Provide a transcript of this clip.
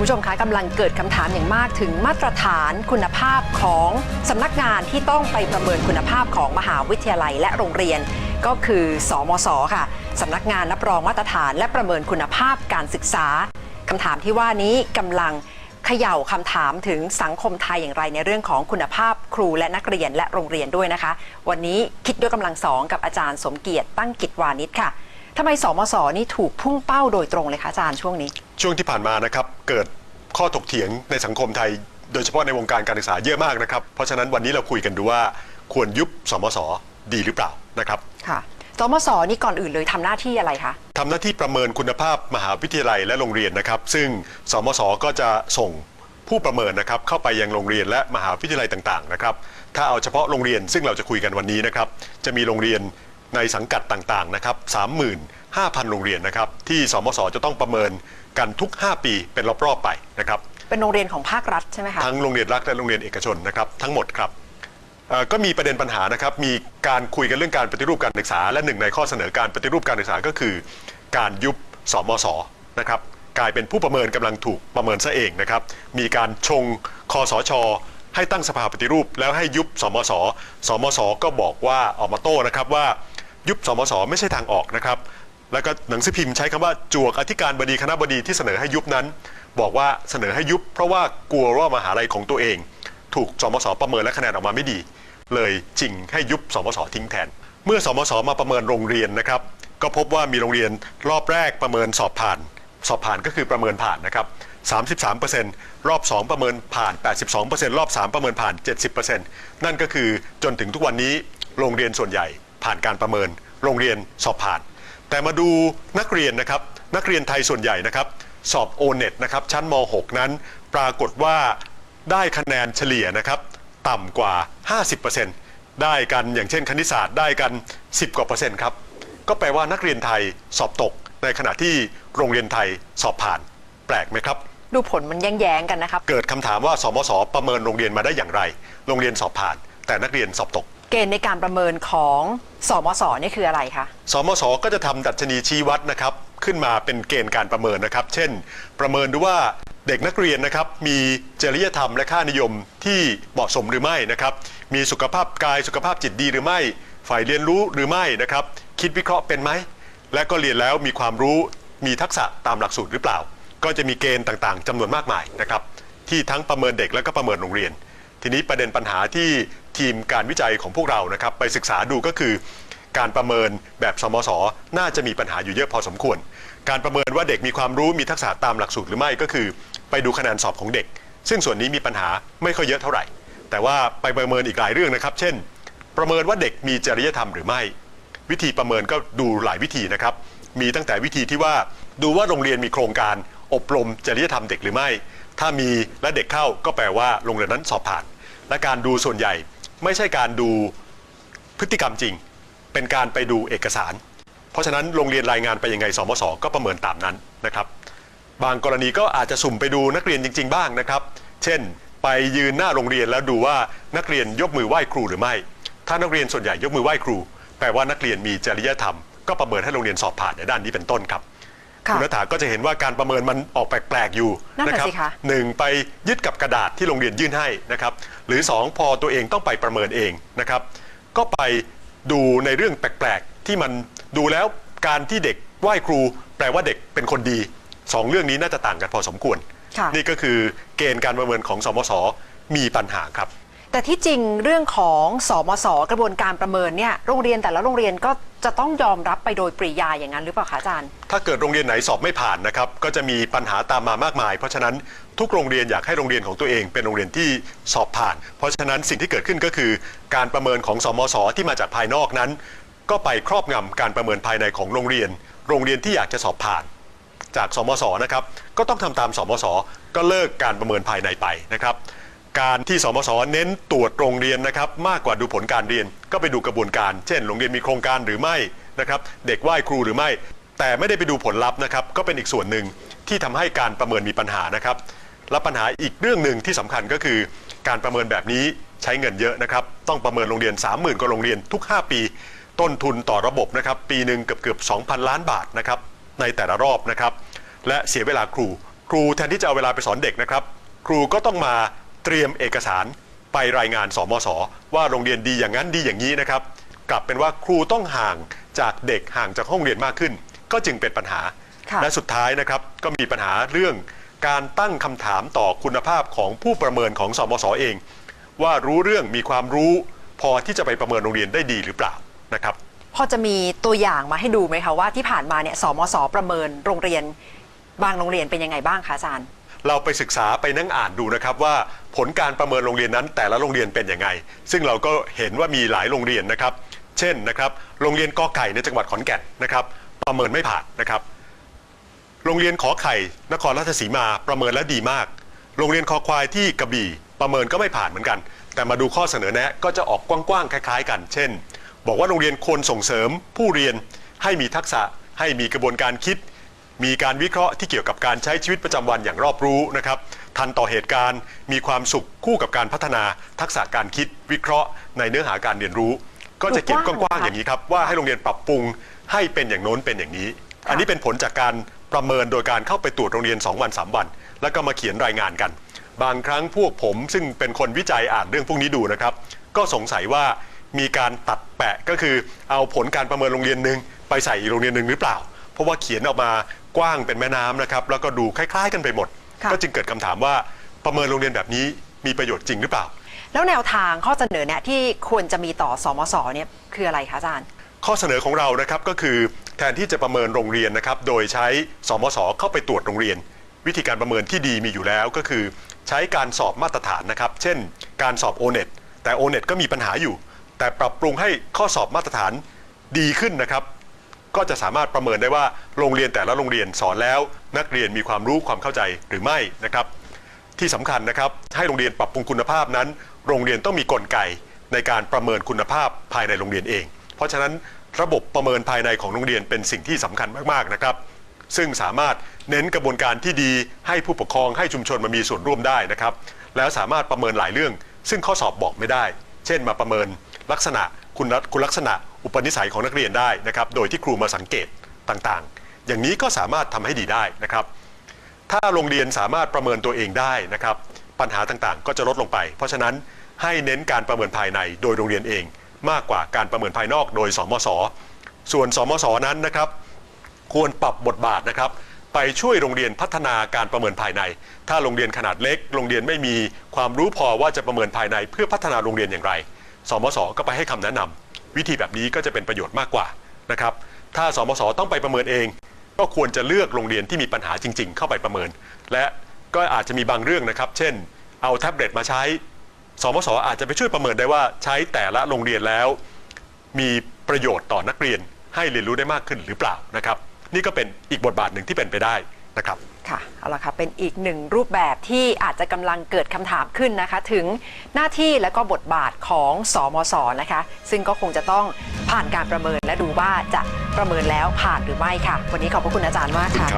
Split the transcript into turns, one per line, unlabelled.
คุณผู้ชมคะกำลังเกิดคำถามอย่างมากถึงมาตรฐานคุณภาพของสำนักงานที่ต้องไปประเมินคุณภาพของมหาวิทยาลัยและโรงเรียน ก็คือสมศค่ะสำนักงานรับรองมาตรฐานและประเมินคุณภาพการศึกษาคำถามที่ว่านี้กำลังเขย่าคำถามถึงสังคมไทยอย่างไรในเรื่องของคุณภาพครูและนักเรียนและโรงเรียนด้วยนะคะ วันนี้คิดด้วยกำลังสองกับอาจารย์สมเกียรติตั้งกิจวานิชค่ะ ทำไมสมศนี่ถูกพุ่งเป้าโดยตรงเลยคะอาจารย์ช่วงนี้
ช่วงที่ผ่านมานะครับเกิดข้อถกเถียงในสังคมไทย โดยเฉพาะในวงการการศึกษาเยอะมากนะครับ เพราะฉะนั้นวันนี้เราคุยกันดูว่าควรยุบสมศดีหรือเปล่านะครับ
ค่ะสมศนี่ก่อนอื่นเลยทำหน้าที่อะไรคะ
ทำหน้าที่ประเมินคุณภาพมหาวิทยาลัยและโรงเรียนนะครับ ซึ่งสมศก็จะส่งผู้ประเมินนะครับเข้าไปยังโรงเรียนและมหาวิทยาลัยต่างๆนะครับถ้าเอาเฉพาะโรงเรียนซึ่งเราจะคุยกันวันนี้นะครับจะมีโรงเรียน ในสังกัดต่างๆนะครับ35,000 โรงเรียนนะครับที่สมศจะต้องประเมินกันทุก 5 ปีเป็นรอบๆไปนะครับ
เป็นโรงเรียนของภาครัฐใช่ไหมคะ
ทั้งโรงเรียนรัฐและโรงเรียนเอกชนนะครับทั้งหมดครับเอ่อก็มีประเด็นปัญหานะครับ มีการคุยกันเรื่องการปฏิรูปการศึกษา และหนึ่งในข้อเสนอการปฏิรูปการศึกษาก็คือ การยุบสมศนะครับกลายเป็นผู้ประเมินกำลังถูกประเมินซะเองนะครับ มีการชงคอสช ให้ตั้งสภาปฏิรูป แล้วให้ยุบสมศสมศก็บอกว่าออกมาโต้นะครับว่า ยุบสมศไม่ใช่ทางออกนะครับ แล้วก็หนังสือพิมพ์ใช้คำว่าจวกอธิการบดีคณะบดีที่เสนอให้ยุบนั้น บอกว่าเสนอให้ยุบ เพราะว่ากลัวว่ามหาลัยของตัวเอง ถูกสมศประเมินและคะแนนออกมาไม่ดี เลยจริงให้ยุบสมศทิ้งแทน เมื่อสมศมาประเมินโรงเรียนนะครับ ก็พบว่ามีโรงเรียนรอบแรกประเมินสอบผ่าน สอบผ่านก็คือประเมินผ่านนะครับ33%รอบ 2 ประเมินผ่าน 82%รอบ 3 ประเมินผ่าน 70%นั่นก็คือจนถึงทุกวันนี้โรงเรียนส่วนใหญ่ ผ่านการประเมิน โรงเรียนสอบผ่าน แต่มาดูนักเรียนนะครับ นักเรียนไทยส่วนใหญ่นะครับ สอบโอเน็ตนะครับ ชั้นม .6 นั้น ปรากฏว่าได้คะแนนเฉลี่ยนะครับ ต่ำกว่า 50%ได้กันอย่างเช่นคณิตศาสตร์ได้กัน 10 กว่าเปอร์เซ็นต์ครับ ก็แปลว่านักเรียนไทยสอบตก ในขณะที่โรงเรียนไทยสอบผ่าน แปลกไหมครับ
ดูผลมันแย้งๆกันนะครับ
เกิดคำถามว่าสมศประเมินโรงเรียนมาได้อย่างไร โรงเรียนสอบผ่าน แต่นักเรียนสอบตก
เกณฑ์ในการประเมินของสมศนี่คืออะไรคะ
สมศก็จะทำดัชนีชี้วัดนะครับ ขึ้นมาเป็นเกณฑ์การประเมินนะครับ เช่น ประเมินดูว่าเด็กนักเรียนนะครับมีจริยธรรมและค่านิยมที่เหมาะสมหรือไม่นะครับ มีสุขภาพกายสุขภาพจิตดีหรือไม่ ฝ่ายเรียนรู้หรือไม่นะครับ คิดวิเคราะห์เป็นไหม และก็เรียนแล้วมีความรู้มีทักษะตามหลักสูตรหรือเปล่า ก็จะมีเกณฑ์ต่างๆจำนวนมากมายนะครับ ที่ทั้งประเมินเด็กและก็ประเมินโรงเรียน ทีนี้ประเด็นปัญหาที่ ทีมการวิจัยของพวกเรานะครับไปศึกษาดูก็คือ การประเมินแบบสมศน่าจะมีปัญหาอยู่เยอะพอสมควร การประเมินว่าเด็กมีความรู้มีทักษะตามหลักสูตรหรือไม่ก็คือ ไปดูคะแนนสอบของเด็ก ซึ่งส่วนนี้มีปัญหาไม่ค่อยเยอะเท่าไหร่ แต่ว่าไปประเมินอีกหลายเรื่องนะครับ เช่น ประเมินว่าเด็กมีจริยธรรมหรือไม่ วิธีประเมินก็ดูหลายวิธีนะครับ มีตั้งแต่วิธีที่ว่าดูว่าโรงเรียนมีโครงการ อบรมจริยธรรมเด็กหรือไม่ ถ้ามีและเด็กเข้าก็แปลว่าโรงเรียนนั้นสอบผ่าน และการดูส่วนใหญ่ ไม่ใช่การดูพฤติกรรมจริง เป็นการไปดูเอกสาร เพราะฉะนั้นโรงเรียนรายงานไปยังไงสมศก็ประเมินตามนั้นนะครับ บางกรณีก็อาจจะสุ่มไปดูนักเรียนจริง ๆ บ้างนะครับ เช่น ไปยืนหน้าโรงเรียนแล้วดูว่านักเรียนยกมือไหว้ครูหรือไม่ ถ้านักเรียนส่วนใหญ่ยกมือไหว้ครู แปลว่านักเรียนมีจริยธรรม ก็ประเมินให้โรงเรียนสอบผ่านในด้านนี้เป็นต้นครับ
ค่ะ
ณนัฐาก็จะเห็นว่าการประเมินมันออกแปลกๆอยู่
นั่นน่ะ
ครั
สิคะ
หนึ่งไปยึดกับกระดาษที่โรงเรียนยื่นให้นะครับหรือสองพอตัวเองต้องไปประเมินเองนะครับก็ไปดูในเรื่องแปลกๆ ที่มันดูแล้วการที่เด็กไหว้ครู แปลว่าเด็กเป็นคนดีสองเรื่องนี้น่าจะต่างกันพอสมควร
ค่ะ
นี่ก็คือเกณฑ์การประเมินของสมศมีปัญหาครับ
แต่ที่จริงเรื่องของสมศกระบวนการประเมินเนี่ยโรงเรียนแต่ละโรงเรียนก็จะต้องยอมรับไปโดยปริยายอย่างนั้นหรือเปล่าคะอาจารย์
ถ้าเกิดโรงเรียนไหนสอบไม่ผ่านนะครับ ก็จะมีปัญหาตามมามากมาย เพราะฉะนั้นทุกโรงเรียนอยากให้โรงเรียนของตัวเองเป็นโรงเรียนที่สอบผ่าน เพราะฉะนั้นสิ่งที่เกิดขึ้นก็คือ การประเมินของสมศที่มาจากภายนอกนั้น ก็ไปครอบงำการประเมินภายในของโรงเรียน โรงเรียนที่อยากจะสอบผ่าน จากสมศนะครับก็ต้องทำตามสมศก็เลิกการประเมินภายในไปนะครับการที่สมศเน้นตรวจโรงเรียนนะครับมากกว่าดูผลการเรียน ก็ไปดูกระบวนการ เช่น โรงเรียนมีโครงการหรือไม่นะครับ เด็กไหว้ครูหรือไม่ แต่ไม่ได้ไปดูผลลัพธ์นะครับ ก็เป็นอีกส่วนหนึ่งที่ทำให้การประเมินมีปัญหานะครับ และปัญหาอีกเรื่องหนึ่งที่สำคัญก็คือ การประเมินแบบนี้ใช้เงินเยอะนะครับ ต้องประเมินโรงเรียน 30,000กว่าโรงเรียนทุก 5 ปี ต้นทุนต่อระบบนะครับ ปีหนึ่งเกือบเกือบๆ2,000 ล้านบาทนะครับ ในแต่ละรอบนะครับ และเสียเวลาครู ครูแทนที่จะเอาเวลาไปสอนเด็กนะครับ ครูก็ต้องมาเตรียมเอกสารไปรายงานสมศว่าโรงเรียนดีอย่างนั้นดีอย่างนี้นะครับ กลับเป็นว่าครูต้องห่างจากเด็กห่างจากห้องเรียนมากขึ้น ก็จึงเป็นปัญหา
ค่ะ
และสุดท้ายนะครับก็มีปัญหาเรื่องการตั้งคำถามต่อคุณภาพของผู้ประเมินของสมศเอง ว่ารู้เรื่องมีความรู้ พอที่จะไปประเมินโรงเรียนได้ดีหรือเปล่านะครับ
พอจะมีตัวอย่างมาให้ดูไหมคะว่าที่ผ่านมาเนี่ยสมสประเมินโรงเรียน บางโรงเรียนเป็นยังไงบ้างคะอาจารย์
เราไปศึกษาไปนั่งอ่านดูนะครับว่าผลการประเมินโรงเรียนนั้น แต่ละโรงเรียนเป็นยังไง ซึ่งเราก็เห็นว่ามีหลายโรงเรียนนะครับ เช่นนะครับโรงเรียนกอไก่ในจังหวัดขอนแก่นนะครับ ประเมินไม่ผ่านนะครับ โรงเรียนขอไข่ นครราชสีมาประเมินแล้วดีมาก โรงเรียนคอควายที่กระบี่ประเมินก็ไม่ผ่านเหมือนกัน แต่มาดูข้อเสนอแนะก็จะออกกว้างๆคล้ายๆ กัน เช่น บอกว่าโรงเรียนควรส่งเสริม ผู้เรียนให้มีทักษะ ให้มีกระบวนการคิด มีการวิเคราะห์ที่เกี่ยวกับการใช้ชีวิตประจำวันอย่างรอบรู้นะครับทันต่อเหตุการณ์ มีความสุขคู่กับการพัฒนาทักษะการคิดวิเคราะห์ ในเนื้อหาการเรียนรู้ ก็จะเขียนก
ดูกว้าง
ว้างๆอย่างนี้ครับว่าให้โรงเรียนปรับปรุงให้เป็นอย่างโน้นเป็นอย่างนี้ อันนี้เป็นผลจากการประเมินโดยการเข้าไปตรวจโรงเรียน 2 วัน 3 วัน แล้วก็มาเขียนรายงานกัน บางครั้งพวกผมซึ่งเป็นคนวิจัยอ่านเรื่องพวกนี้ดูนะครับ ก็สงสัยว่ามีการตัดแปะก็คือเอาผลการประเมินโรงเรียนหนึ่งไปใส่อีกโรงเรียนหนึ่งหรือเปล่า เพราะว่าเขียนออกมากว้างเป็นแม่น้ำนะครับแล้วก็ดูคล้าย ๆ กันไปหมด
ค่ะ
ก็จึงเกิดคำถามว่าประเมินโรงเรียนแบบนี้มีประโยชน์จริงหรือเปล่า
แล้วแนวทางข้อเสนอแนะที่ควรจะมีต่อสมสเนี่ยคืออะไรคะอาจารย์
ข้อเสนอของเรานะครับก็คือแทนที่จะประเมินโรงเรียนนะครับโดยใช้สมศเข้าไปตรวจโรงเรียน วิธีการประเมินที่ดีมีอยู่แล้วก็คือ ใช้การสอบมาตรฐานนะครับเช่น การสอบ o n e t แต่ o n e t ก็มีปัญหาอยู่ แต่ปรับปรุงให้ข้อสอบมาตรฐานดีขึ้นนะครับก็จะสามารถประเมินได้ว่าโรงเรียนแต่ละโรงเรียนสอนแล้ว นักเรียนมีความรู้ความเข้าใจหรือไม่นะครับ ที่สำคัญนะครับให้โรงเรียนปรับปรุงคุณภาพนั้น โรงเรียนต้องมีกลไกในการประเมินคุณภาพภายในโรงเรียนเอง เพราะฉะนั้นระบบประเมินภายในของโรงเรียนเป็นสิ่งที่สำคัญมากๆนะครับ ซึ่งสามารถเน้นกระบวนการที่ดีให้ผู้ปกครองให้ชุมชนมามีส่วนร่วมได้นะครับ แล้วสามารถประเมินหลายเรื่อง ซึ่งข้อสอบบอกไม่ได้ เช่น มาประเมินลักษณะคุณคุณลักษณะอุปนิสัยของนักเรียนได้นะครับ โดยที่ครูมาสังเกตต่างๆ อย่างนี้ก็สามารถทำให้ดีได้นะครับ ถ้าโรงเรียนสามารถประเมินตัวเองได้นะครับ ปัญหาต่างๆ ก็จะลดลงไป เพราะฉะนั้นให้เน้นการประเมินภายในโดยโรงเรียนเอง มากกว่าการประเมินภายนอกโดย สมศส่วน สมศนั้นนะครับ ควรปรับบทบาทนะครับไปช่วยโรงเรียนพัฒนาการประเมินภายใน ถ้าโรงเรียนขนาดเล็ก โรงเรียนไม่มีความรู้พอว่าจะประเมินภายในเพื่อพัฒนาโรงเรียนอย่างไร สมศก็ไปให้คำแนะนำวิธีแบบนี้ก็จะเป็นประโยชน์มากกว่านะครับ ถ้าสมศต้องไปประเมินเอง ก็ควรจะเลือกโรงเรียนที่มีปัญหาจริง ๆ เข้าไปประเมิน และก็อาจจะมีบางเรื่องนะครับ เช่น เอาแท็บเล็ตมาใช้ สมศอาจจะไปช่วยประเมินได้ว่าใช้แต่ละโรงเรียนแล้ว มีประโยชน์ต่อนักเรียนให้เรียนรู้ได้มากขึ้นหรือเปล่านะครับ นี่ก็เป็นอีกบทบาทหนึ่งที่เป็นไปได้นะครับ
ค่ะเอาละค่ะเป็นอีกหนึ่งรูปแบบที่อาจจะกำลังเกิดคำถามขึ้นนะคะ ถึงหน้าที่และก็บทบาทของสอมศนะคะ ซึ่งก็คงจะต้อง ผ่านการประเมินและดูว่าจะประเมินแล้วผ่านหรือไม่ค่ะ วันนี้ขอบพระคุณอาจารย์มากค่ะ